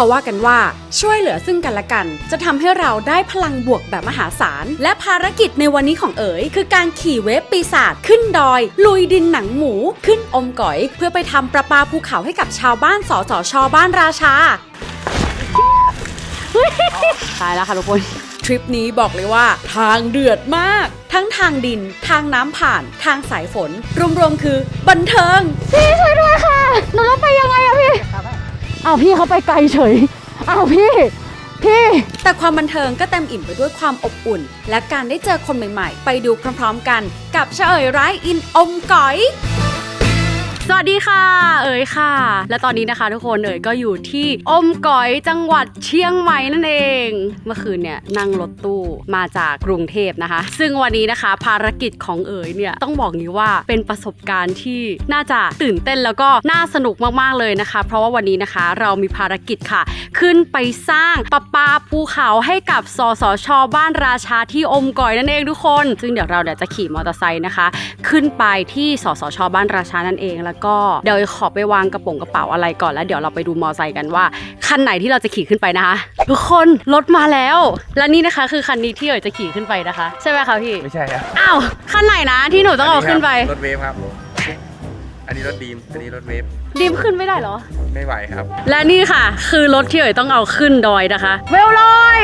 เขาว่ากันว่าช่วยเหลือซึ่งกันและกัน จะทำให้เราได้พลังบวกแบบมหาศาล และภารกิจในวันนี้ของเอ๋ย คือการขี่เวฟปีศาจขึ้นดอย ลุยดินหนังหมู ขึ้นอมก๋อย เพื่อไปทำประปาภูเขาให้กับชาวบ้านสสชบ้านราชาตายแล้วค่ะทุกคนทริปนี้บอกเลยว่าทางเดือดมาก ทั้งทางดิน ทางน้ำผ่าน ทางสายฝน รวมๆคือ บันเทิง พี่ช่วยด้วยค่ะ หนูต้องไปยังไงอะพี่ อ้าวพี่เขาไปไกลเฉยอ้าวพี่ พี่ แต่ความบันเทิงก็เต็มอิ่มไปด้วยความอบอุ่น และการได้เจอคนใหม่ๆ ไปดูพร้อมๆกัน กับเฉเอยร้ายอินอมก๋อย สวัสดีค่ะ เอ๋ยค่ะ และตอนนี้นะคะทุกคนเอ๋ยก็อยู่ที่อมก๋อยจังหวัดเชียงใหม่นั่นเอง เมื่อคืนเนี่ยนั่งรถตู้มาจากกรุงเทพนะคะ ซึ่งวันนี้นะคะภารกิจของเอ๋ยเนี่ยต้องบอกนี้ว่าเป็นประสบการณ์ที่น่าจะตื่นเต้นแล้วก็น่าสนุกมากๆเลยนะคะ เพราะว่าวันนี้นะคะเรามีภารกิจค่ะ ขึ้นไปสร้างประปาภูเขาให้กับสสชบ้านราชาที่อมก๋อยนั่นเองทุกคน ซึ่งเดี๋ยวเราเนี่ยจะขี่มอเตอร์ไซค์นะคะ ขึ้นไปที่สสชบ้านราชานั่นเองแล้วก็เดี๋ยวขอไปวางกระโป๋องกระเป๋าอะไรก่อนแล้วเดี๋ยวเราไปดูมอเตอร์ไซค์กันว่าคันไหนที่เราจะขี่ขึ้นไปนะคะ ทุกคนรถมาแล้ว และนี่นะคะ คือคันนี้ที่เอ๋ยจะขี่ขึ้นไปนะคะ ใช่ไหมคะพี่ไม่ใช่ครับอ้าวคันไหนนะที่หนูต้องเอาขึ้นไปรถเวฟครับอันนี้รถดีมอันนี้รถเวฟดิมขึ้นไม่ได้เหรอ ไม่ไหวครับ และนี่ค่ะ คือรถที่เอ๋ยต้องเอาขึ้นดอยนะคะ เวลลอย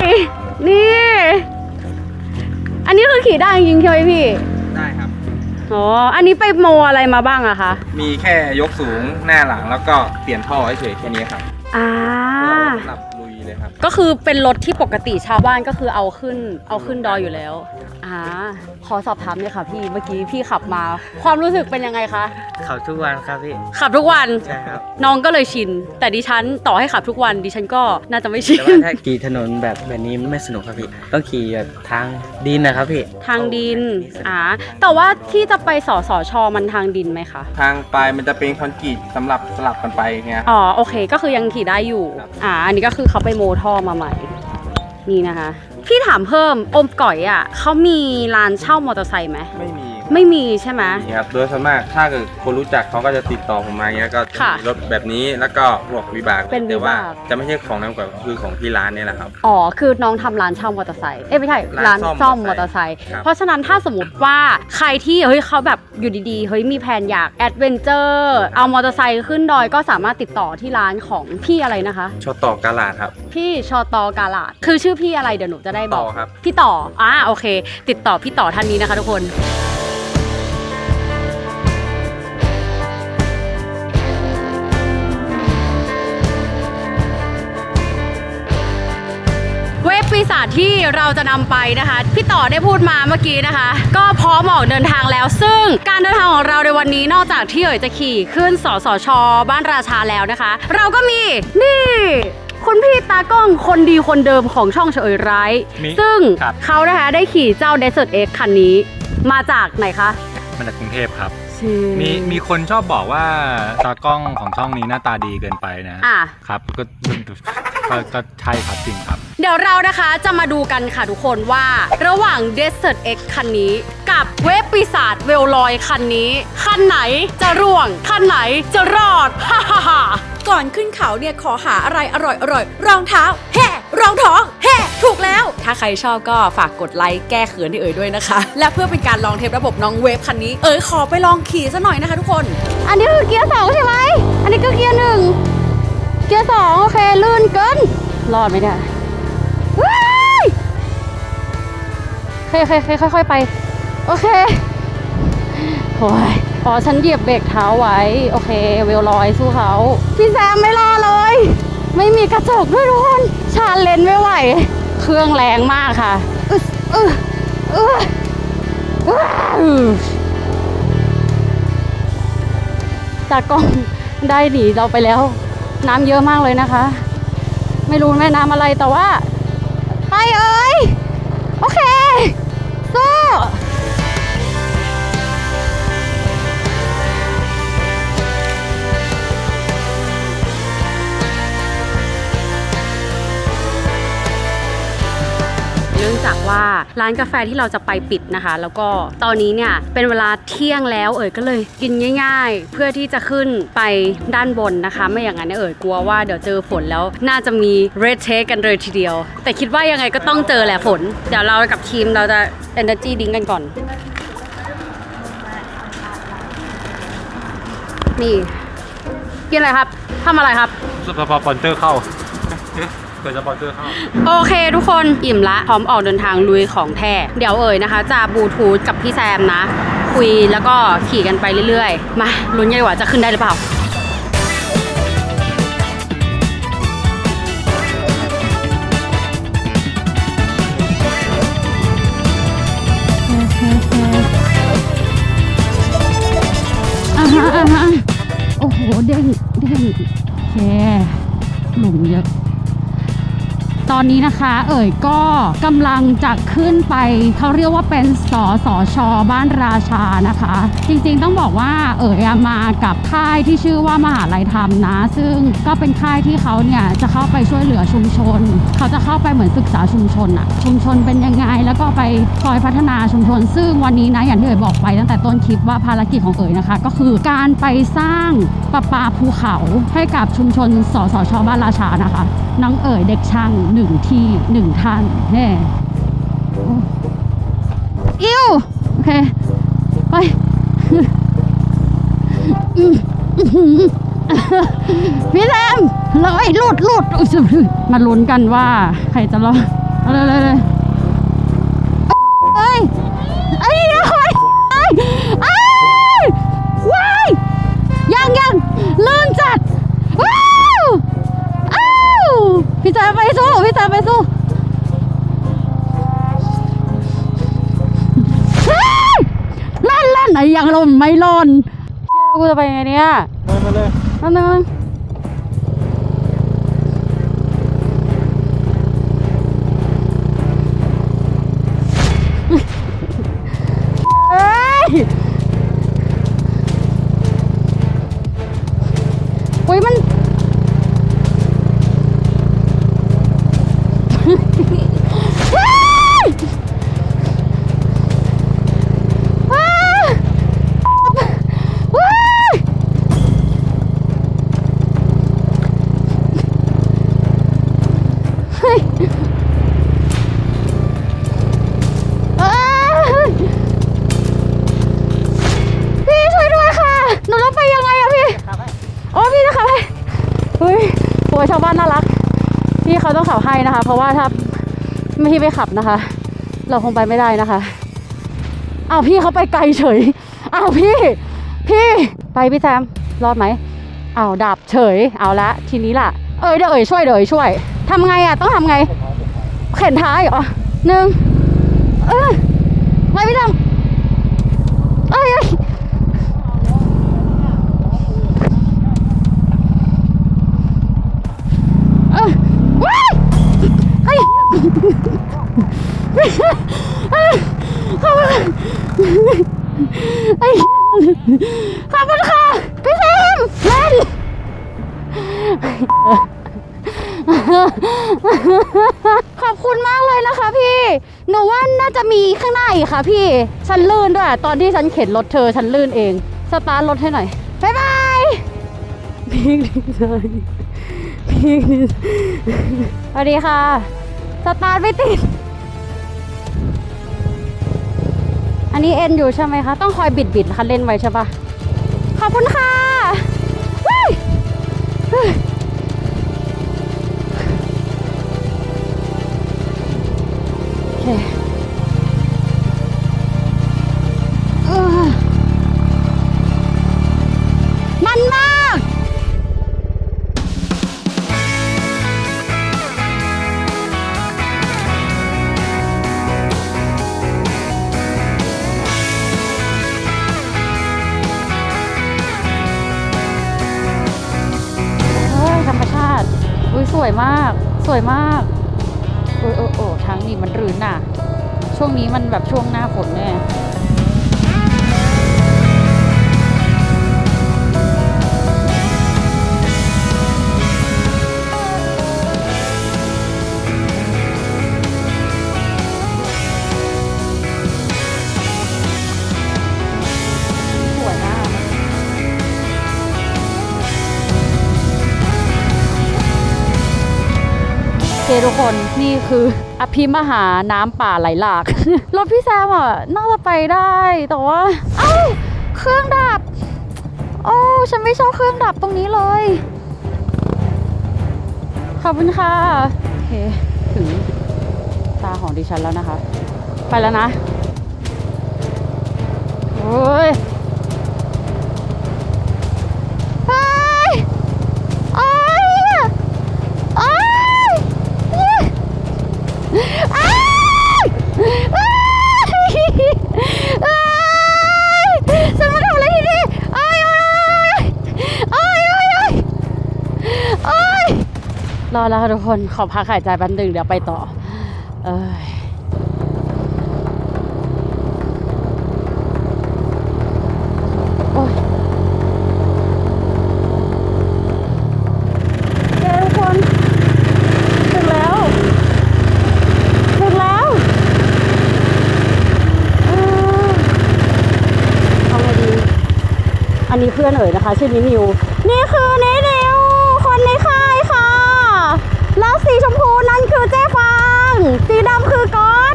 นี่ อันนี้คือขี่ได้จริงๆใช่ไหมพี่ได้ครับ อ๋อ อันนี้ไปโมอะไรมาบ้างอะคะ มีแค่ยกสูงหน้าหลังแล้วก็เปลี่ยนท่อเฉยๆแค่นี้ครับอ่า สำหรับ ลุยเลยครับ ก็คือเป็นรถที่ปกติชาวบ้านก็คือเอาขึ้นเอาขึ้นดอยอยู่แล้วอ่าขอสอบถามเลยค่ะพี่เมื่อกี้พี่ขับมา ความรู้สึกเป็นยังไงคะเขาทุกวันครับพี่ขับทุกวันใช่ครับน้องก็เลยชิน แต่ดิฉันต่อให้ขับทุกวันดิฉันก็น่าจะไม่ชิแต่นว่าถ้าขี่ถนนแบบแบบนี้ไม่สนุกครับพี่ต้องขี่แบบทางดินนะครับพี่ทางดินอ่าแต่ว่าที่จะไปสสชมันทางดินไหมคะทางปลายมันจะเป็นคอนกรีตสำหรับสลับกันไปเงี้ยอ๋อโอเค ก็คือยังขี่ได้อยู่ครับอ่าอันนี้ก็คือเขาไปโมท่อมาใหม่ นี่นะคะ พี่ถามเพิ่มอมก่อยอะเขามีร้านเช่ามอเตอร์ไซค์ไหมไม่มี ไม่มีใช่ไหม นี่ครับโดยส่วนมากถ้าเกิดคนรู้จักเขาก็จะติดต่อผมมาเงี้ยก็จะค่ะมีรถแบบนี้แล้วก็พวกวิบากเป็นแต่ว่าวิบาก จะไม่ใช่ของน้ำกว่าคือของที่ร้านเนี่ยแหละครับ อ๋อ คือน้องทำร้านเช่ามอเตอร์ไซค์ เอ้ยไม่ใช่ ร้าร้านนซ่ซ่ออมมมมออเตเตออร์ร์ไซไซค์ค์ ครับ เพราะฉะนั้นถ้าสมมติว่าใครที่เฮ้ยเขาแบบอยู่ดีๆ เฮ้ยมีแผนอยากแอดเวนเจอร์ เอามอเตอร์ไซค์ขึ้นดอยก็สามารถติดต่อที่ร้านของพี่อะไรนะคะ ชอต่อกาลาดครับ พี่ชอตอกาลาด คือชื่อพี่อะไรเดี๋ยวหนูจะได้บอก ต่อครับ พี่ต่อ อ่าโอเค ติดต่อพี่ต่อท่านนี้นะคะทุกคน ปีศาจที่เราจะนำไปนะคะ พี่ต่อได้พูดมาเมื่อกี้นะคะ ก็พร้อมออกเดินทางแล้ว ซึ่งการเดินทางของเราในวันนี้นอกจากที่เอ๋ยจะขี่ขึ้นสสช บ้านราชาแล้วนะคะ เราก็มีนี่คุณพี่ตากล้องคนดีคนเดิมของช่องเฉยไร้มิซึ่งครับ เขานะคะได้ขี่เจ้า Desert X คันนี้ มาจากไหนคะ มาจากกรุงเทพครับ ชื่อมีมีคนชอบบอกว่าตากล้องของช่องนี้หน้าตาดีเกินไปนะอะ ครับก็ก็ก็ใช่ครับจริงครับ เดี๋ยวเรานะคะจะมาดูกันค่ะทุกคนว่า ระหว่าง Desert X คันนี้ กับเวฟปีศาจเวลลอยคันนี้ คันไหนจะร่วง คันไหนจะรอด ฮ่าฮ่าฮ่า ก่อนขึ้นเขาเนี่ยขอหาอะไรอร่อยอร่อยๆรองเท้าแห่ รองท้องแห่ถูกแล้ว ถ้าใครชอบก็ฝากกดไลค์แก้เขินให้เอ๋ยด้วยนะคะ และเพื่อเป็นการลองเทสระบบน้องเวฟคันนี้เอ๋ยขอไปลองขี่ซะหน่อยนะคะทุกคน อันนี้คือเกียร์สองใช่ไหม อันนี้ก็เกียร์หนึ่ง เกียร์สองโอเคลื่นเกิน รอดไหมเนี่ยว้ายโอเคโอเคโอเคค่อยๆไป โอเคโอ้ยอ๋อฉันเหยียบเบรกเท้าไว้ โอเค เวลลอยสู้เขา พี่แซมไม่รอเลย ไม่มีกระจกด้วยทุกคนชาเลนไม่ไหว เครื่องแรงมากค่ะอึดอึดอึดอึดจากกล้องได้หนีเราไปแล้ว น้ำเยอะมากเลยนะคะ ไม่รู้แม่น้ำอะไรแต่ว่า ร้านกาแฟที่เราจะไปปิดนะคะ แล้วก็ตอนนี้เนี่ยเป็นเวลาเที่ยงแล้วเอ๋ยก็เลยกินง่าย ๆ เพื่อที่จะขึ้นไปด้านบนนะคะ ไม่อย่างนั้นเอ๋ยกลัวว่าเดี๋ยวเจอฝนแล้วน่าจะมีเรดเทกันเลยทีเดียว แต่คิดว่ายังไงก็ต้องเจอแหละฝน เดี๋ยวเรากับทีมเราจะ energy ดิ้งกันก่อน นี่กินอะไรครับทำอะไรครับสปอนเซอร์เข้า เกิดสปอนเซอร์เข้า โอเคทุกคนอิ่มละ พร้อมออกเดินทางลุยของแท้ เดี๋ยวเอ่ยนะคะ จะบลูทูธกับพี่แซมนะ คุยแล้วก็ขี่กันไปเรื่อยๆ มาลุ้นกันดีกว่าจะขึ้นได้หรือเปล่าอ่าฮะอ่าฮะโอ้โหเด้งเด้งโอเคหลุมเยอะ ตอนนี้นะคะ เอ่ยก็กำลังจะขึ้นไปเขาเรียกว่าเป็นสอสอชอบ้านราชานะคะ จริงๆต้องบอกว่าเอ่ยมากับค่ายที่ชื่อว่ามหาลัยธรรมนะ ซึ่งก็เป็นค่ายที่เขาเนี่ยจะเข้าไปช่วยเหลือชุมชน เขาจะเข้าไปเหมือนศึกษาชุมชนอะชุมชนเป็นยังไง แล้วก็ไปคอยพัฒนาชุมชน ซึ่งวันนี้นะอย่างที่เอ่ยบอกไปตั้งแต่ต้นคลิปว่าภารกิจของเอ่ยนะคะ ก็คือการไปสร้างประปาภูเขาให้กับชุมชนสสชบ้านราชานะคะ น้องเอ๋ยเด็กช่างหนึ่งที่หนึ่งท่านแน่อิวโอเค ไปพี่แซมเลยหลุดหลุดอุ๊ยมาลุ้นกันว่า ใครจะรอดเอาเลยเลย ยังลมไม่หล่นเชี่ยกูจะไปยังไงเนี่ยไปเลยนั่นนึง ให้นะคะ เพราะว่าถ้าไม่พี่ไม่ขับนะคะ เราคงไปไม่ได้นะคะอ้าวพี่เขาไปไกลเฉยอ้าวพี่ พี่ไปพี่แซมรอดไหมอ้าวดับเฉยเอาละทีนี้ล่ะ เอ้ยเดี๋ยวเอ้ยช่วยเดี๋ยวเอ้ยช่วยทำไงอะต้องทำไง เข็นท้ายเหรอหนึ่งเออไปพี่แซมเอ้ยเอ้ยว้ายเอ้ย ขอบคุณไอ้ขอบคุณค่ะพี่แซมเล่นขอบคุณมากเลยนะคะพี่ หนูว่าน่าจะมีข้างหน้าอีกค่ะพี่ ฉันลื่นด้วย ตอนที่ฉันเข็นรถเธอ ฉันลื่นเอง สตาร์ทรถให้หน่อย บ๊ายบายพีคดีใจพีคดีสวัสดีค่ะ สตาร์ทไม่ติด อันนี้เอ็นอยู่ใช่ไหมคะ ต้องคอยบิดบิดคันเล่นไว้ใช่ปะขอบคุณค่ะ สวยมาก โอ้ยโอ้โอ้ทางนี้มันรืนน่ะ ช่วงนี้มันแบบช่วงหน้าฝนแน่ย ทุกคนนี่คืออภิมหาน้ำป่าไหลหลาก รถพี่แซมอะน่าจะไปได้ แต่ว่าเอ้าเครื่องดับ โอ้ฉันไม่ชอบเครื่องดับตรงนี้เลย ขอบคุณค่ะโอเคถึงตาของดิฉันแล้วนะคะ ไปแล้วนะโอ้ย รอแล้วค่ะทุกคน ขอพักหายใจแป๊บนึงเดี๋ยวไปต่อ เอ้ยโอ้ทุกคนถึงแล้วถึงแล้วอ้าวเอาไงดีอันนี้เพื่อนเอ๋ยนะคะ ชื่อนินิว นี่คือนินิวคนในค่ายค่ะ แล้ว สีชมพูนั่นคือเจ๊ฟาง สีดำคือก๊อต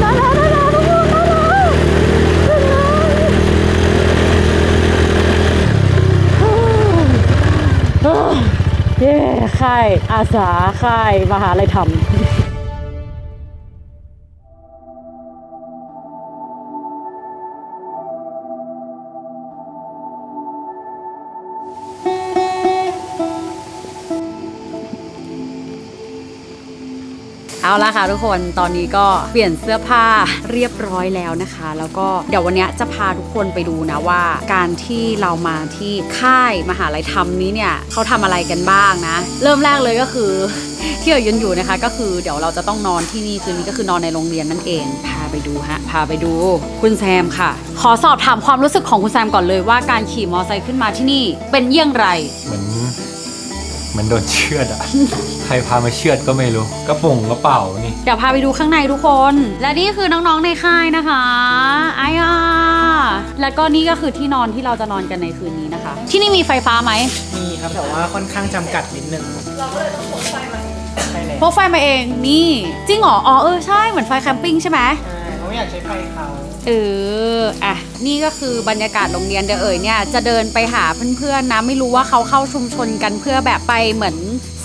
ได้แล้วได้แล้วทุกคนได้แล้วขึ้นเลยเย้ค่ายอาสาค่ายมหาลัยธรรม เอาละค่ะทุกคนตอนนี้ก็เปลี่ยนเสื้อผ้าเรียบร้อยแล้วนะคะ แล้วก็เดี๋ยววันนี้จะพาทุกคนไปดูนะว่า การที่เรามาที่ค่ายมหาลัยธรรมนี้เนี่ยเขาทำอะไรกันบ้างนะ เริ่มแรกเลยก็คือที่เรายืนอยู่นะคะก็คือเดี๋ยวเราจะต้องนอนที่นี่คืนนี้ก็คือนอนในโรงเรียนนั่นเอง พาไปดูฮะพาไปดูคุณแซมค่ะ ขอสอบถามความรู้สึกของคุณแซมก่อนเลยว่าการขี่มอเตอร์ไซค์ขึ้นมาที่นี่เป็นเยี่ยงไรเหมือน เหมือนโดนเชือดอะ ใครพามาเชือดก็ไม่รู้ กระปุ่งกระเป๋านี่ เดี๋ยวพาไปดูข้างในทุกคน และนี่คือน้องๆในค่ายนะคะไอ้อาแล้วก็นี่ก็คือที่นอนที่เราจะนอนกันในคืนนี้นะคะ ที่นี่มีไฟฟ้าไหม มีครับแต่ว่าค่อนข้างจำกัดนิดนึงพกไฟมาเองนี่ จริงเหรอ อ๋อเออใช่เหมือนไฟแคมปิ้งใช่ไหมใช่เขาอยากใช้ไฟเขา เออ อะ นี่ก็คือบรรยากาศโรงเรียนเดี๋ยวเอ๋ยเนี่ยจะเดินไปหาเพื่อนๆนะ ไม่รู้ว่าเขาเข้าชุมชนกันเพื่อแบบไปเหมือน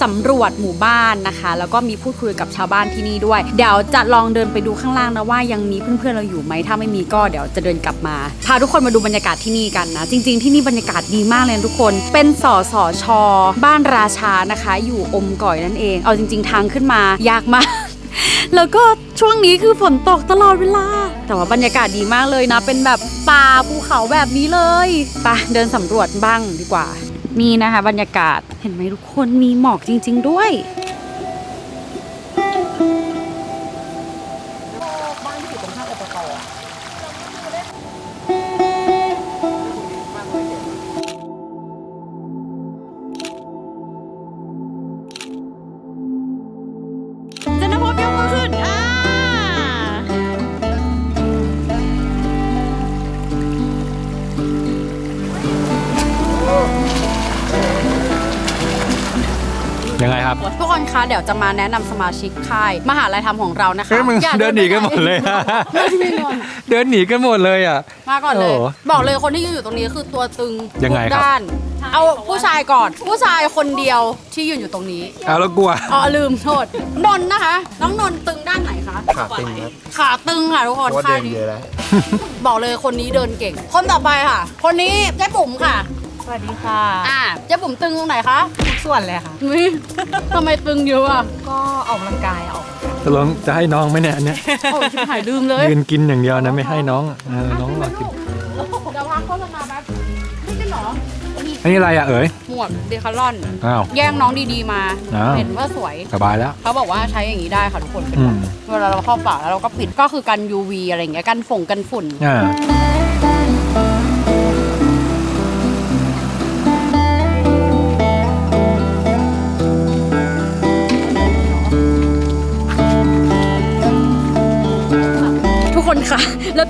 สำรวจหมู่บ้านนะคะ แล้วก็มีพูดคุยกับชาวบ้านที่นี่ด้วย เดี๋ยวจะลองเดินไปดูข้างล่างนะว่ายังมีเพื่อนๆเราอยู่ไหมถ้าไม่มีก็เดี๋ยวจะเดินกลับมาพาทุกคนมาดูบรรยากาศที่นี่กันนะ จริง ๆที่นี่บรรยากาศดีมากเลยทุกคน เป็นสอสอชอบ้านราชานะคะ อยู่อมก่อยนั่นเอง เอาจริง ๆ ทางขึ้นมายากมาก แล้วก็ช่วงนี้คือฝนตกตลอดเวลา แต่ว่าบรรยากาศดีมากเลยนะ เป็นแบบป่าภูเขาแบบนี้เลยไปเดินสำรวจบ้างดีกว่า นี่นะคะ บรรยากาศเห็นไหมทุกคนมีหมอกจริง ๆ ด้วย ทุกคนคะ เดี๋ยวจะมาแนะนำสมาชิกค่าย มหาลัยธรรมของเรานะคะเฮ้ยมึงอย่าเดินหนีกันหมดเลยอะไม่ก่อนเดินหนีกันหมดเลยอะ มาก่อนเลย โอ้โหบอกเลยคนที่ยืนอยู่ตรงนี้คือตัวตึงยังไงทุกครับ ด้าน เอาผู้ชายก่อน ผู้ชายคนเดียวที่ยืนอยู่ตรงนี้ เอาแล้วกลัว อ๋อลืมโทษนนท์นะคะ น้องนนท์ตึงด้านไหนคะขาตึงครับขาตึงค่ะทุกคนค่ายนี้บอกเลยคนนี้เดินเก่ง คนต่อไปค่ะ คนนี้เจ๊ปุ๋มค่ะ สวัสดีค่ะ อ่าเจ๊ปุ๋มตึงตรงไหนคะทุกส่วนเลยค่ะ นี่ทำไมตึงเยอะอะก็ออกกำลังกายออกจะลองจะให้น้องไหมเนี่ยอันเนี้ยโอ้ยชิบหายลืมเลยยืนกินอย่างเดียวนะไม่ให้น้องเออน้องรอกินเดี๋ยวพักโฆษณาแป๊บไม่ใช่เหรออันนี้อะไรอะเอ๋ยหมวกเดคาลอน อ้าว แย่งน้องดีๆมาอ้าว เห็นว่าสวย สบายแล้ว เขาบอกว่าใช้อย่างนี้ได้ค่ะทุกคนเป็นอืม เวลาเราเข้าป่าแล้วเราก็ปิดก็คือกัน UV อะไรอย่างเงี้ยกันฝงกันฝุ่น อ่า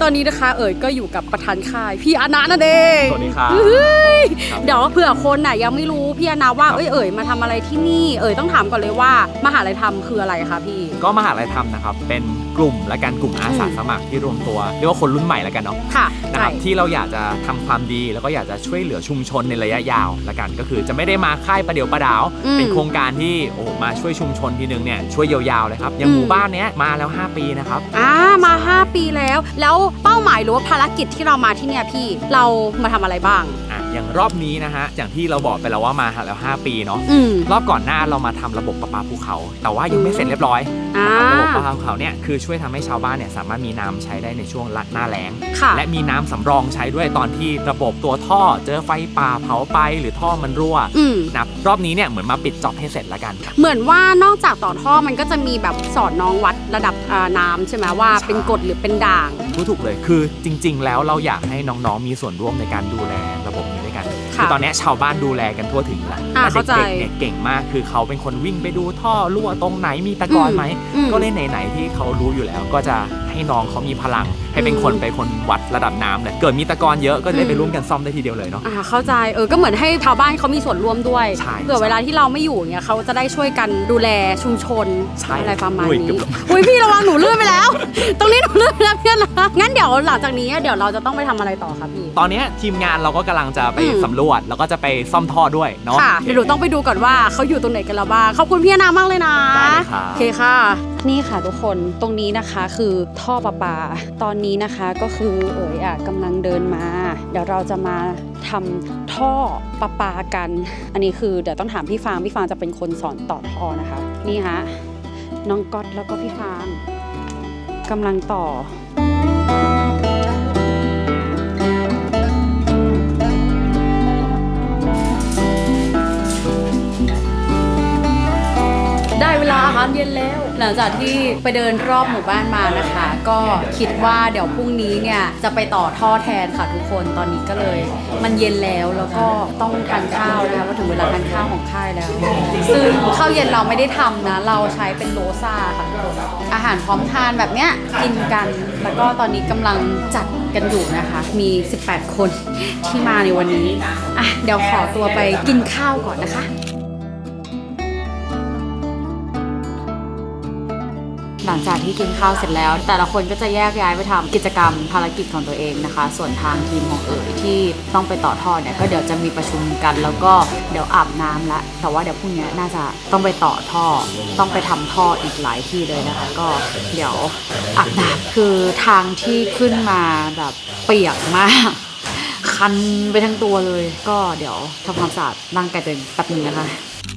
ตอนนี้นะคะ เอ๋ยก็อยู่กับประธานค่ายพี่อานานั่นเองสวัสดีครับเฮ้ยเดี๋ยวเผื่อคนน่ะยังไม่รู้พี่อานาว่าเอ้ยเอ๋ยมาทำอะไรที่นี่ เอ๋ยต้องถามก่อนเลยว่ามหาลัยธรรมคืออะไรคะพี่ ก็มหาลัยธรรมนะครับ เป็นก ลุ่มและการกลุ่มอาสาสมัครที่รวมตัวเรียกว่าคนรุ่นใหม่แล้วกันเนาะค่ะนะใช่ครับที่เราอยากจะทำความดีแล้วก็อยากจะช่วยเหลือชุมชนในระยะยาวละกัน ก็คือจะไม่ได้มาค่ายประเดี๋ยวประดาวอืมเป็นโครงการที่โอ้โหมาช่วยชุมชนทีนึงเนี่ยช่วยยาวๆเลยครับอย่างอืมหมู่บ้านเนี้ยมาแล้ว 5 ปีนะครับอ่ามา 5 ปีแล้ว แล้วเป้าหมายหรือว่าภารกิจที่เรามาที่เนี่ยพี่เรามาทำอะไรบ้าง อะอย่างรอบนี้นะฮะอย่างที่เราบอกไปแล้วว่ามาแล้ว 5 ปีเนาะอืม รอบก่อนหน้าเรามาทำระบบประปาภูเขา แต่ว่ายังไม่เสร็จเรียบร้อยอ่า นะครับระบบประปาภูเขาเนี่ยคือช่วยทำให้ชาวบ้านเนี่ยสามารถมีน้ำใช้ได้ในช่วงหน้าแล้ง ค่ะ และมีน้ำสำรองใช้ด้วยตอนที่ระบบตัวท่อ เจอไฟป่าเผาไปหรือท่อมันรั่วอืม นะครับรอบนี้เนี่ยเหมือนมาปิดจ็อบให้เสร็จแล้วกันครับเหมือนว่านอกจากต่อท่อมันก็จะมีแบบสอนน้องวัดระดับอ่าน้ำใช่ไหมว่าใช่เป็นกรดหรือเป็นด่าง พูดถูกเลยคือจริง ๆ แล้วเราอยากให้น้องๆมีส่วนร่วมในการดูแลระบบนี้ด้วยกัน ค่ะตอนเนี้ยชาวบ้านดูแลกันทั่วถึงแล้วอ่าและเข้าใจเด็กๆเนี่ยเก่งมาก คือเขาเป็นคนวิ่งไปดูท่อรั่วตรงไหนมีตะกอนไหมอืมก็เล่นไหนๆที่เขารู้อยู่แล้วก็จะ ให้น้องเขามีพลัง ให้เป็นคนไปคนวัดระดับน้ำเลยเกิดมีตะกอนเยอะก็จะได้ไปอืมร่วมกันซ่อมได้ทีเดียวเลยเนาะอ่าเข้าใจเออก็เหมือนให้ชาวบ้านเขามีส่วนร่วมด้วยใช่เผื่อใช่เวลาที่เราไม่อยู่เนี่ยเขาจะได้ช่วยกันดูแลชุมชนใช่อะไรประมาณอุ้ยนี้เกือบอุ้ยพี่ระวังหนูลื่นไปแล้ว ตรงนี้หนูลื่นไปแล้วเพื่อนนะงั้นเดี๋ยวหลังจากนี้เดี๋ยวเราจะต้องไปทำอะไรต่อคะพี่ ตอนเนี้ยทีมงานเราก็กำลังจะไปอืม สำรวจแล้วก็จะไปซ่อมท่อด้วยเนาะ ค่ะเดี๋ยวหนูต้องไปดูก่อนว่าเขาอยู่ตรงไหนกันแล้วบ้างขอบคุณพี่อนามากเลยนะได้เลยครับ โอเคค่ะ นี่ค่ะทุกคนตรงนี้นะคะคือท่อประปา ตอนนี้นะคะก็คือเอ๋ยอะกำลังเดินมา เดี๋ยวเราจะมาทำท่อประปากัน อันนี้คือเดี๋ยวต้องถามพี่ฟางพี่ฟางจะเป็นคนสอนต่อท่อนะคะ นี่ฮะน้องก๊อตแล้วก็พี่ฟางกำลังต่อ ได้เวลาอาหารเย็นแล้ว หลังจากที่ไปเดินรอบหมู่บ้านมานะคะ ก็คิดว่าเดี๋ยวพรุ่งนี้เนี่ยจะไปต่อท่อแทนค่ะทุกคนตอนนี้ก็เลย มันเย็นแล้วแล้วก็ต้องทานข้าวนะคะก็ถึงเวลาทานข้าวของค่ายแล้ว ซึ่งข้าวเย็นเราไม่ได้ทำนะ เราใช้เป็นโลซ่าค่ะทุกคนอาหารพร้อมทานแบบเนี้ยกินกัน แล้วก็ตอนนี้กำลังจัดกันอยู่นะคะ มี 18 คนที่มาในวันนี้อะเดี๋ยวขอตัวไปกินข้าวก่อนนะคะ หลังจากที่กินข้าวเสร็จแล้ว แต่ละคนก็จะแยกย้ายไปทำกิจกรรมภารกิจของตัวเองนะคะ ส่วนทางทีมของเอ๋ยที่ต้องไปต่อท่อเนี่ยก็เดี๋ยวจะมีประชุมกันแล้วก็เดี๋ยวอาบน้ำละแต่ว่าเดี๋ยวพรุ่งนี้น่าจะต้องไปต่อท่อ ต้องไปทำท่ออีกหลายที่เลยนะคะ ก็เดี๋ยวอาบน้ำคือทางที่ขึ้นมาแบบเปียกมากคันไปทั้งตัวเลย ก็เดี๋ยวทำความสะอาดร่างกายตัวเองแป๊บนึงนะคะ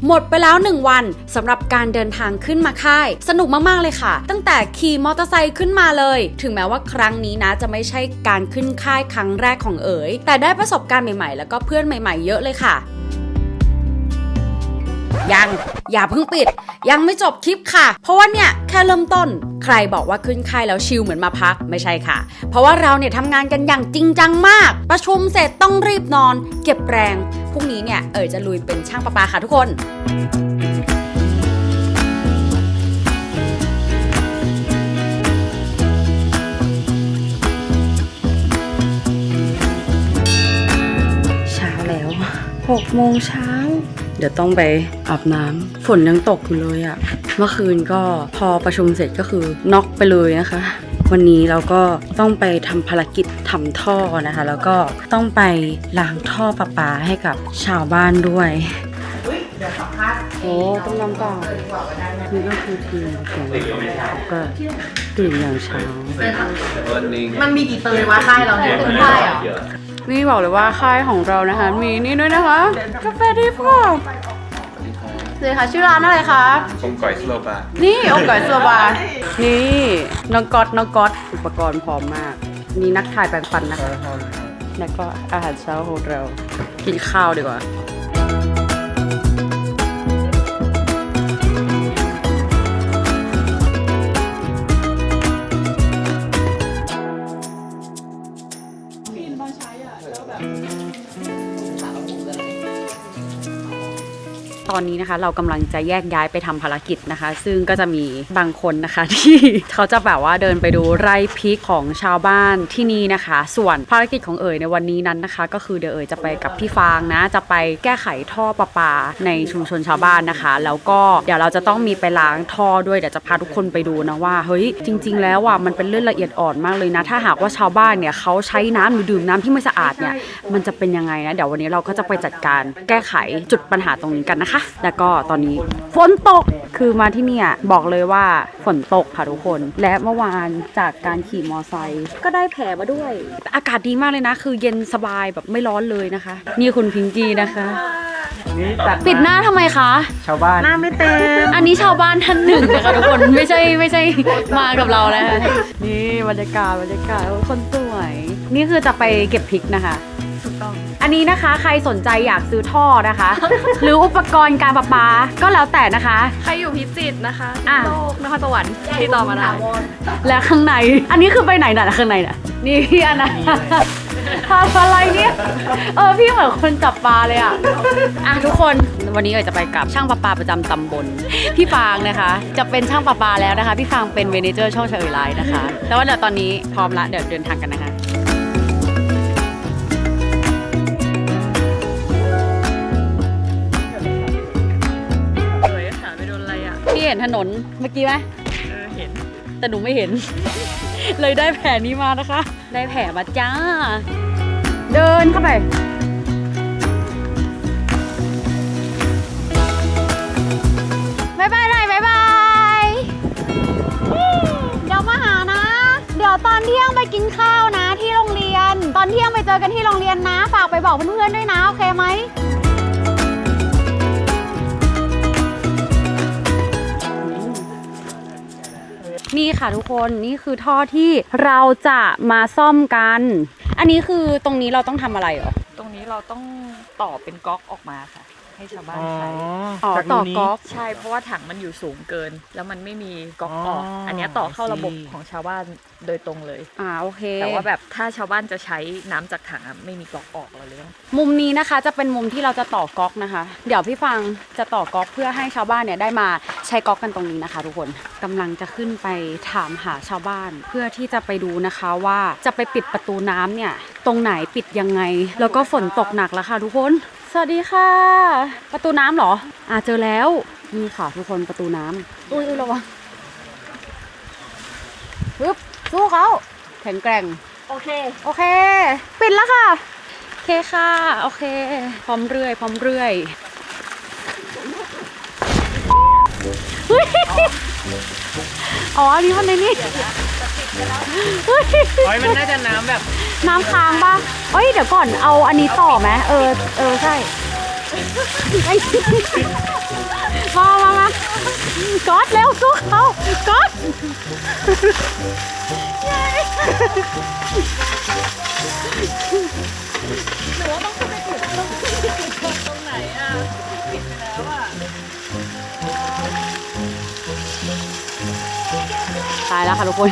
หมดไปแล้ว 1 วันสำหรับการเดินทางขึ้นมาค่าย สนุกมาก ๆ เลยค่ะ ตั้งแต่ขี่มอเตอร์ไซค์ขึ้นมาเลย ถึงแม้ว่าครั้งนี้นะจะไม่ใช่การขึ้นค่ายครั้งแรกของเอ๋ย แต่ได้ประสบการณ์ใหม่ ๆ แล้วก็เพื่อนใหม่ ๆ เยอะเลยค่ะ ยัง อย่าเพิ่งปิด ยังไม่จบคลิปค่ะ เพราะว่าเนี่ยแค่เริ่มต้น ใครบอกว่าขึ้นค่ายแล้วชิลเหมือนมาพักไม่ใช่ค่ะ เพราะว่าเราเนี่ยทำงานกันอย่างจริงจังมาก ประชุมเสร็จต้องรีบนอน เก็บแรงพรุ่งนี้เนี่ยเอ๋ยจะลุยเป็นช่างประปาค่ะทุกคนเช้าแล้ว6โมงเช้า เดี๋ยวต้องไปอาบน้ำฝนยังตกอยู่เลยอะ่ะ เมื่อคืนก็พอประชุมเสร็จก็คือน็อกไปเลยนะคะ วันนี้เราก็ต้องไปทำภารกิจทำท่อนะคะ แล้วก็ต้องไปล้างท่อประปาให้กับชาวบ้านด้วยโอ้ต้องน้ำเปล่านี่ก็คือทีมของเขาก็ตื่นอย่างเช้า มันมีกี่เตยวะค่ายเราเนี่ยค่ายเหรอ นี่บอกเลยว่าค่ายของเรานะคะ มีนี่ด้วยนะคะ กาแฟทิพย์ค่ะสวัสดีค่ะชื่อร้านอะไรคะผมก่อยสโลบานี่โอก่อยสวานี่น้องก๊อตน้องก๊อตอุปกรณ์พร้อมมากนี่นักถ่ายแปลงฟันนะคะแล้วก็อาหารเช้าของเรากินข้าวดีกว่า อนนี้นะคะ เรากำลังจะแยกย้ายไปทำภารกิจนะคะ ซึ่งก็จะมีบางคนนะคะที่เขาจะแบบว่าเดินไปดูไร่พริกของชาวบ้านที่นี่นะคะ ส่วนภารกิจของเอ๋ยในวันนี้นั้นนะคะ ก็คือเดี๋ยวเอ๋ยจะไปกับพี่ฟางนะ จะไปแก้ไขท่อประปาในชุมชนชาวบ้านนะคะ แล้วก็เดี๋ยวเราจะต้องมีไปล้างท่อด้วยเดี๋ยวจะพาทุกคนไปดูนะว่าเฮ้ยจริง ๆ แล้วอะมันเป็นเรื่องละเอียดอ่อนมากเลยนะ ถ้าหากว่าชาวบ้านเนี่ยเขาใช้น้ำหรือดื่มน้ำที่ไม่สะอาดเนี่ยมันจะเป็นยังไงนะเดี๋ยววันนี้เราก็จะไปจัดการแก้ไขจุดปัญหาตรงนี้กันนะคะแล้วก็ตอนนี้ฝนตกคือมาที่เนี่ยบอกเลยว่าฝนตกค่ะทุกคน และเมื่อวานจากการขี่มอไซค์ก็ได้แผลมาด้วย อากาศดีมากเลยนะ คือเย็นสบายแบบไม่ร้อนเลยนะคะ นี่คุณพิงกี้นะคะนี่ตัดปิดหน้าทำไมคะ ชาวบ้านหน้าไม่เต็มอันนี้ชาวบ้านท่านหนึ่งนะคะทุกคนไม่ใช่ไม่ใช่มากับเราแล้วนี่บรรยากาศบรรยากาศโอ้ยคนสวย นี่คือจะไปเก็บพริกนะคะถูก ต้อง อันนี้นะคะใครสนใจอยากซื้อท่อนะคะ หรืออุปกรณ์การประปาก็แล้วแต่นะคะ ใครอยู่พิจิตรนะคะอะ โลกนครสวรรค์ติดต่อมาได้และข้างใน อันนี้คือไปไหนน่ะข้างในน่ะ นี่พี่อันนะทำอะไรเนี่ย เออพี่เหมือนคนจับปลาเลยอะ อะทุกคนวันนี้เอ๋ยจะไปกับช่างประปาประจำตำบล พี่ฟางนะคะ จะเป็นช่างประปาแล้วนะคะ พี่ฟางเป็นเมเนเจอร์ช่องเฉยไลน์นะคะ แต่ว่าเดี๋ยวตอนนี้พร้อมละเดี๋ยวเดินทางกันนะคะ ถนนเมื่อกี้ไหมเออเห็น แต่หนูไม่เห็น เลยได้แผลนี้มานะคะ ได้แผลมาจ้า เดินเข้าไปบายบายหน่อยบายบายเดี๋ยวมาหานะ เดี๋ยวตอนเที่ยงไปกินข้าวนะที่โรงเรียน ตอนเที่ยงไปเจอกันที่โรงเรียนนะ ฝากไปบอกเพื่อนๆด้วยนะ โอเคไหม นี่ค่ะทุกคนนี่คือท่อที่เราจะมาซ่อมกัน อันนี้คือตรงนี้เราต้องทำอะไรเหรอ ตรงนี้เราต้องต่อเป็นก๊อกออกมาค่ะ ให้ชาวบ้านอ๋อใช้อ๋อจากต่อรูนี้ ก๊อก ใช่เพราะว่าถังมันอยู่สูงเกิน แล้วมันไม่มีก๊อกออกอ๋ออัอันเนี้ยต่อเข้าระบบ I see ของชาวบ้านโดยตรงเลย อ่าโอเค แต่ว่าแบบถ้าชาวบ้านจะใช้น้ำจากถังอะไม่มีก๊อกออกเราเลยต้อง มุมนี้นะคะจะเป็นมุมที่เราจะต่อก๊อกนะคะ เดี๋ยวพี่ฟังจะต่อก๊อกเพื่อให้ชาวบ้านเนี่ยได้มาใช้ก๊อกกันตรงนี้นะคะ ทุกคนกำลังจะขึ้นไปถามหาชาวบ้าน เพื่อที่จะไปดูนะคะว่าจะไปปิดประตูน้ำเนี่ย ตรงไหนปิดยังไง แล้วก็ฝนตกหนักแล้วค่ะทุกคน สวัสดีค่ะ ประตูน้ำเหรอ อ่าเจอแล้ว นี่ค่ะทุกคนประตูน้ำอุ้ยอุ๊ยระวังปึ๊บสู้เขาแข็งแกร่ง โอเค โอเค ปิดแล้วค่ะ โอเคค่ะ โอเค พร้อมเรื่อย พร้อมเรื่อยเฮ้ยอ๋ออันนี้มันในนี่เฮ้ยโอ้ยมันน่าจะน้ำแบบ น้ำค้างปะเอ้ยเดี๋ยวก่อนเอาอันนี้ต่อไหมเออ เออใช่ไอ้มามามาก๊อตเร็วสู้เขาก๊อตตายแล้วค่ะทุกคน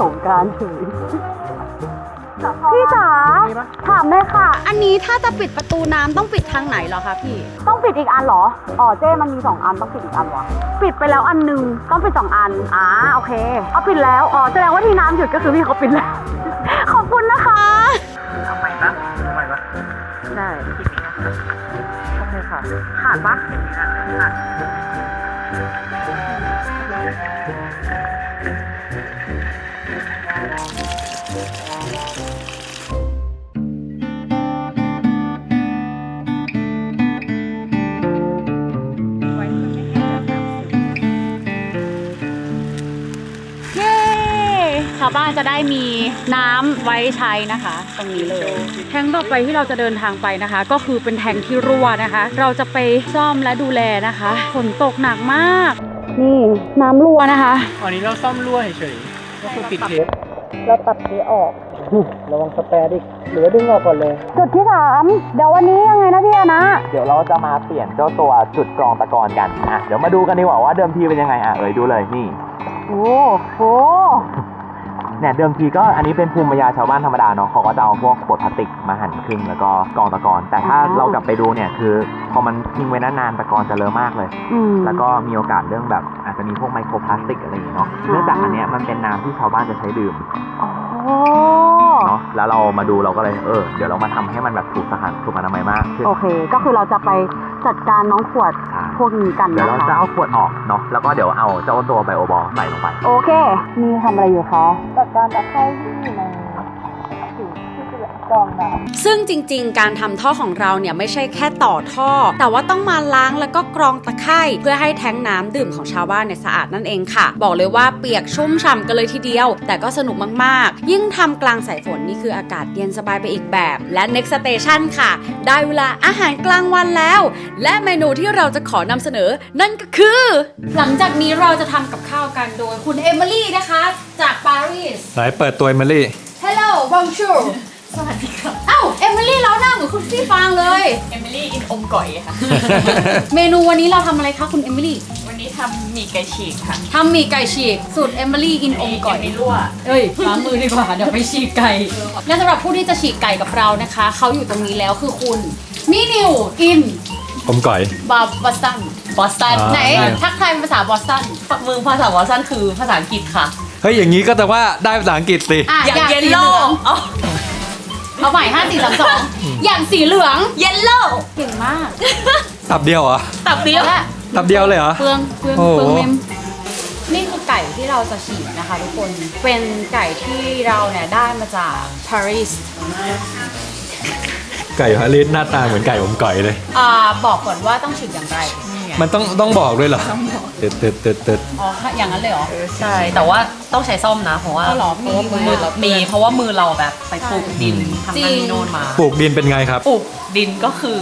สงกรารถึง พี่จ๋าถามเลยค่ะ อันนี้ถ้าจะปิดประตูน้ำต้องปิดทางไหนเหรอคะพี่ ต้องปิดอีกอันเหรอ อ๋อเจ้มันมีสองอันต้องปิดอีกอันวะปิดไปแล้วอันหนึ่งต้องปิดสองอันอ่าโอเคเอาปิดแล้วอ๋อแสดงว่าที่น้ำหยุดก็คือพี่เขาปิดแล้ว ขอบคุณนะคะ ทำไมนะทำไมนะได้โอเคค่ะขาดปะขาด ได้มีน้ำไว้ใช้นะคะ ตรงนี้เลย แทงต่อไปที่เราจะเดินทางไปนะคะ ก็คือเป็นแทงที่รั่วนะคะ เราจะไปซ่อมและดูแลนะคะฝนตกหนักมาก นี่น้ำรั่วนะคะอันนี้เราซ่อมรั่วเฉยๆก็คือปิดเทปเราตัดเทออกระวังสแปรดิหรือว่าดึงออกก่อนเลย จุดที่สามเดี๋ยววันนี้ยังไงนะพี่นะ เดี๋ยวเราจะมาเปลี่ยนเจ้าตัวจุดกรองตะกอนกันอะเดี๋ยวมาดูกันดีกว่าว่าเดิมทีเป็นยังไงอะเอ๋ยดูเลยนี่ โอ้โห เนี่ยเดิมทีก็อันนี้เป็นภูมิปัญญาชาวบ้านธรรมดาเนาะเขาก็จะเอาพวกขวดพลาสติกมาหั่นครึ่งแล้วก็กรองตะกอน แต่ถ้าเรากลับไปดูเนี่ยคือพอมันทิ้งไว้นานๆตะกอนจะเลอะมากเลย อืม แล้วก็มีโอกาสเรื่องแบบอาจจะมีพวกไมโครพลาสติกอะไรอย่างเงี้ยเนาะเนื่องจากอันเนี้ยมันเป็นน้ำที่ชาวบ้านจะใช้ดื่มอ๋อ เนาะแล้วเรามาดูเราก็เลยเออเดี๋ยวเรามาทำให้มันแบบถูกสถานถูกอนามัยมากขึ้น โอเค ก็คือเราจะไปจัดการน้องขวดใช่ พวกนี้กันเดี๋ยวนะเราจะคะเอาขวดออกเนาะแล้วก็เดี๋ยวเอาเจ้าตัวไบโอบอลใส่ลงไป โอเคนี่ทำอะไรอยู่คะจัดการตะไคร้ที่อยู่ในผิว ที่จะกรองน้ำซึ่งจริง ๆ การทำท่อของเราเนี่ยไม่ใช่แค่ต่อท่อ แต่ว่าต้องมาล้างแล้วก็กรองตะไคร่เพื่อให้แท้งน้ำดื่มของชาวบ้านเนี่ยสะอาดนั่นเองค่ะ บอกเลยว่าเปียกชุ่มฉ่ำกันเลยทีเดียว แต่ก็สนุกมากๆ ยิ่งทำกลางสายฝนนี่คืออากาศเย็นสบายไปอีกแบบ และ next station ค่ะ ได้เวลาอาหารกลางวันแล้ว และเมนูที่เราจะขอนำเสนอ นั่นก็คือ หลังจากนี้เราจะทำกับข้าวกันโดยคุณเอมิลี่นะคะ จากปารีสไหนเปิดตัวเอมิลี่ Hello bonjour สวัสดีค่ะเอ้าเอมิลี่แล้วหน้าเหมือนคุณพี่ฟางเลย เอมิลี่อินอมก่อยค่ะ เมนูวันนี้เราทำอะไรคะคุณเอมิลี่วันนี้ทำหมี่ไก่ฉีกค่ะทำหมี่ไก่ฉีกสูตรเอมิลี่กินอมก่อนไม่รั่วเอ้ยล้างมือดีกว่าเดี๋ยวไปฉีกไก่ และสำหรับผู้ที่จะฉีกไก่กับเรานะคะ เขาอยู่ตรงนี้แล้วคือคุณมินิวอินอมก่อย บาบอสตันบอสตันอ่าไหนทักทายเป็นภาษาบอสตันมือภาษาบอสตันคือภาษาอังกฤษค่ะ เฮ้ยอย่างนี้ก็แต่ว่าได้ภาษาอังกฤษสิอะอย่างสีเยลหโล่องอ๋อ เอาใหม่ห้าสี่สามสองอย่างสีเหลือง เยลโล่เก่งมากตับเดียวเหรอ ตับเดียวและตับเดียวเลยเหรอ เปลืองเปลืองโอ้โห เปลืองเมมนี่คือไก่ที่เราจะฉีกนะคะทุกคน เป็นไก่ที่เราเนี่ยได้มาจากปารีสไก่ฮาริสหน้าตาเหมือนไก่อมก่อยเลย อ่าบอกก่อนว่าต้องฉีกอย่างไร มันต้องต้องบอกด้วยเหรอตึดตึดตึดตึดอ๋ออย่างนั้นเลยเหรอ ใช่ แต่ว่าต้องใช้ซ่อมนะ เพราะว่าอ๋อเหรอมีเพราะว่ามือด้วยเหรอมีเพราะว่ามือเราแบบไปปลูกดินทำจรินั่นงนี่โน่นมา ปลูกดินเป็นไงครับ ปลูกดินก็คือ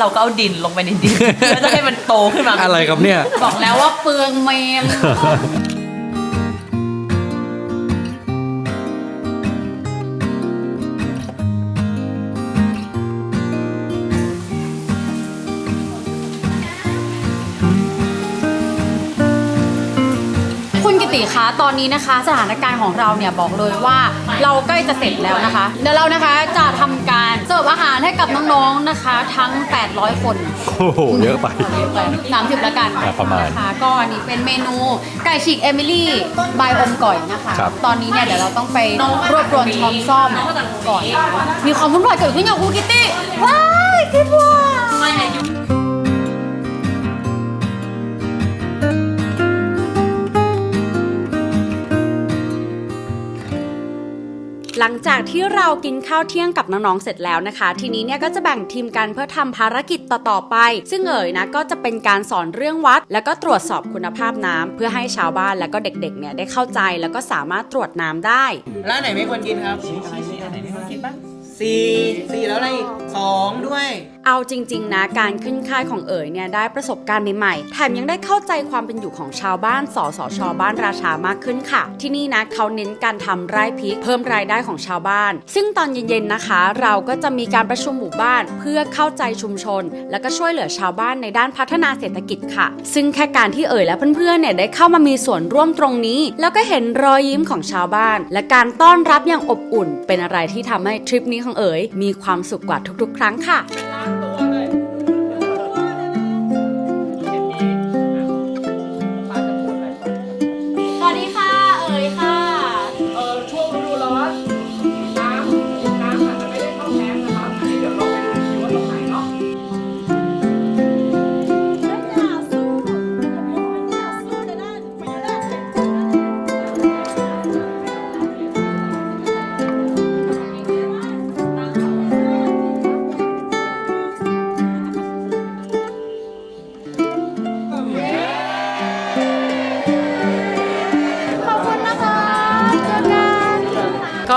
เราก็เอาดินลงไปในดินเพื่อจะให้มันโตขึ้นมาอะไรครับเนี่ย บอกแล้วว่าเปลืองเมม คุณกิติคะ ตอนนี้นะคะสถานการณ์ของเราเนี่ยบอกเลยว่าเราใกล้จะเสร็จแล้วนะคะ เดี๋ยวเรานะคะจะทำการเสิร์ฟอาหารให้กับน้องๆนะคะ ทั้ง 800 คนโอ้โหเยอะไปสามสิบละกันครับประมาณนะคะก็อันนี้เป็นเมนูไก่ฉีกเอมิลี่บายอมก่อยนะคะครับตอนนี้เนี่ยเดี๋ยวเราต้องไปรวบรวมช้อมซ่อมก่อน มีความวุ่นวายเกิดขึ้นกับครูคิตตี้ว้ายคิดว่า ลังจากที่เรากินข้าวเที่ยงกับน้องๆเสร็จแล้วนะคะ ทีนี้เนี่ยก็จะแบ่งทีมกันเพื่อทำภารกิจต่อๆไป ซึ่งเอ๋ยนะก็จะเป็นการสอนเรื่องวัด แล้วก็ตรวจสอบคุณภาพน้ำเพื่อให้ชาวบ้านแล้วก็เด็กๆเนี่ยได้เข้าใจแล้วก็สามารถตรวจน้ำได้ร้านไหนไม่ควรกินครับร้านไหนไม่ควรกินบ้างสี่สี่แล้วอะไรอีกสองด้วย เอาจริง ๆ นะ การขึ้นค่ายของเอ๋ยเนี่ยได้ประสบการณ์ใหม่ๆ แถมยังได้เข้าใจความเป็นอยู่ของชาวบ้านสสชบ้านราชามากขึ้นค่ะ ที่นี่นะเขาเน้นการทำไร่พริกเพิ่มรายได้ของชาวบ้าน ซึ่งตอนเย็นๆนะคะ เราก็จะมีการประชุมหมู่บ้าน เพื่อเข้าใจชุมชน แล้วก็ช่วยเหลือชาวบ้านในด้านพัฒนาเศรษฐกิจค่ะ ซึ่งแค่การที่เอ๋ยและเพื่อนๆเนี่ยได้เข้ามามีส่วนร่วมตรงนี้ แล้วก็เห็นรอยยิ้มของชาวบ้าน และการต้อนรับอย่างอบอุ่น เป็นอะไรที่ทำให้ทริปนี้ของเอ๋ยมีความสุขกว่าทุกๆ ครั้งค่ะ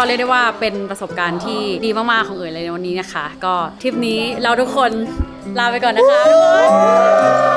เรียกได้ว่าเป็นประสบการณ์ที่ดีมากๆของเอ๋ยเลยในวันนี้นะคะ ก็ทริปนี้เราทุกคนลาไปก่อนนะคะทุกคน